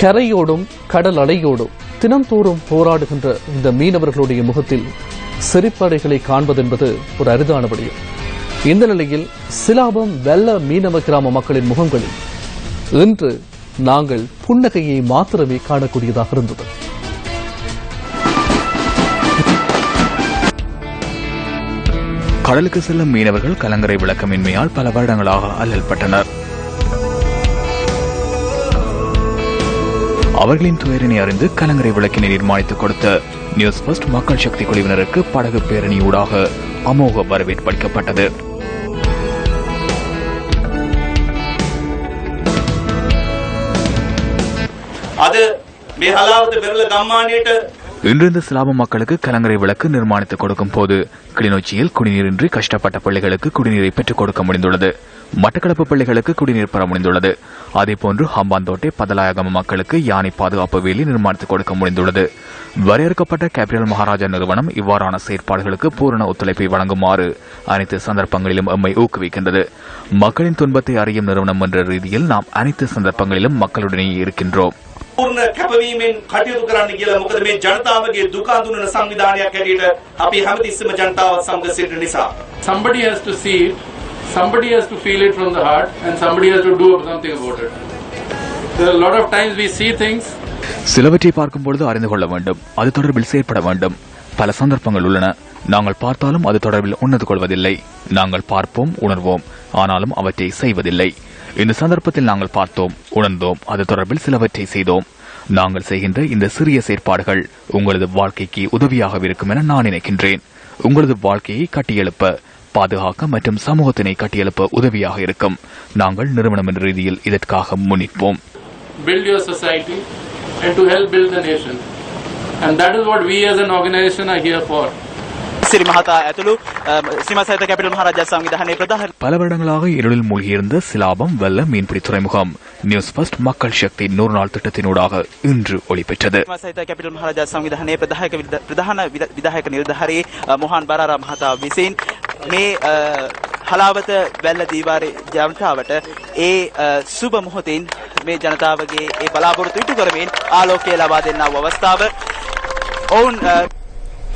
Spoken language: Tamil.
கரையோடும் கடல் அலையோடும் தினம்தோறும் போராடுகின்ற இந்த மீனவர்களுடைய முகத்தில் சிரிப்படைகளை காண்பதென்பது ஒரு அரிதான விடயம். இந்த நிலையில் சிலாபம் வெள்ள மீனவ கிராம மக்களின் முகங்களில் இன்று நாங்கள் புன்னகையை மாத்திரமே காணக்கூடியதாக இருந்தது. கடலுக்கு செல்லும் மீனவர்கள் கலங்கரை விளக்கமின்மையால் பல வருடங்களாக அல்லல்பட்டனர். அவர்களின் துயரினை அறிந்து கலங்கரை விளக்கினை நிர்மாணித்துக் கொடுத்த நியூஸ் ஃபர்ஸ்ட் மக்கள் சக்தி குழுவினருக்கு படகு பேரணி ஊடாக அமோக வரவேற்பு அளிக்கப்பட்டது. අද இன்றிருந்து சிலாப மக்களுக்கு கலங்கரை விளக்கு நிர்மாணித்து கொடுக்கும் போது கிளிநொச்சியில் குடிநீரின்றி கஷ்டப்பட்ட பள்ளிகளுக்கு குடிநீரை பெற்றுக் கொடுக்க முடிந்துள்ளது. மட்டக்களப்பு பள்ளிகளுக்கு குடிநீர் பெற முடிந்துள்ளது. அதேபோன்று ஹம்பாந்தோட்டை பதலாயகம மக்களுக்கு யானை பாதுகாப்பு வேலி நிர்மாணித்து கொடுக்க முடிந்துள்ளது. வரையறுக்கப்பட்ட கேபிட்டல் மகாராஜா நிறுவனம் இவ்வாறான செயற்பாடுகளுக்கு பூரண ஒத்துழைப்பை வழங்குமாறு அனைத்து சந்தர்ப்பங்களிலும் எம்மை ஊக்குவிக்கின்றது. மக்களின் துன்பத்தை அறியும் நிறுவனம் என்ற ரீதியில் நாம் அனைத்து சந்தர்ப்பங்களிலும் மக்களுடனே இருக்கின்றோம். පූර්ණ කැපවීමෙන් කටයුතු කරන්න කියලා මොකද මේ ජනතාවගේ දුක අඳුනන සංවිධානයක් හැටියට අපි හැමතිස්සෙම ජනතාවත් සමග සිටින නිසා. somebody has to see it, somebody has to feel it from the heart, and somebody has to do something about it. There are a lot of times we see things, சிலவற்றை பார்க்கும் பொழுது அறிந்து கொள்ள வேண்டும் அது தொடர்பில் செயற்பட வேண்டும் பல சந்தர்ப்பங்கள் உள்ளன நாங்கள் பார்த்தாலும் அது தொடர்பில் உணர்ந்து கொள்வதில்லை. நாங்கள் பார்ப்போம் உணர்வோம் ஆனாலும் அவற்றை செய்வதில்லை. இந்த சந்தர்ப்பத்தில் நாங்கள் பார்த்தோம் உணர்ந்தோம் அது தொடர்பில் சிலவற்றை செய்தோம். நாங்கள் செய்கின்ற இந்த சிறிய செயற்பாடுகள் உங்களது வாழ்க்கைக்கு உதவியாக இருக்கும் என நான் நினைக்கின்றேன். உங்களது வாழ்க்கையை கட்டியெழுப்ப பாதுகாக்க மற்றும் சமூகத்தினை கட்டியெழுப்ப உதவியாக இருக்கும். நாங்கள் நிறுவனம் என்ற ரீதியில் இதற்காக முன்னிற்போம். Build your society, and to help build the nation. And that is what we as an organization are here for. සිරි මහතා ඇතුළු සිම සහිත කැපිටල් මහරජා සංවිධානයේ ප්‍රධාන பல வருடங்களாக இருளில் மூழ்கியிருந்த சிலாபம் வெள்ள மீன்பிடி துறைமுகம் நியூஸ் ஃபர்ஸ்ட் மக்கள் சக்தி நூறு நாள் திட்டத்தினூடாக இன்று ஒளி பெற்றது සිම සහිත කැපිටල් මහරජා සංවිධානයේ ප්‍රධායක විද- ප්‍රධාන විද- විධායක නිලධාරී අ, මොහන් බරාරා මහතා විසින් මේ අ, හලාවත වැල්ල දීවාරේ ජනතාවට ඒ අ, සුබ මොහොතින් මේ ජනතාවගේ ඒ බලාපොරොත්තු ඉටු කරමින් ආලෝකය ලබා දෙන්නා වූ අවස්ථාව ඔවුන් අ,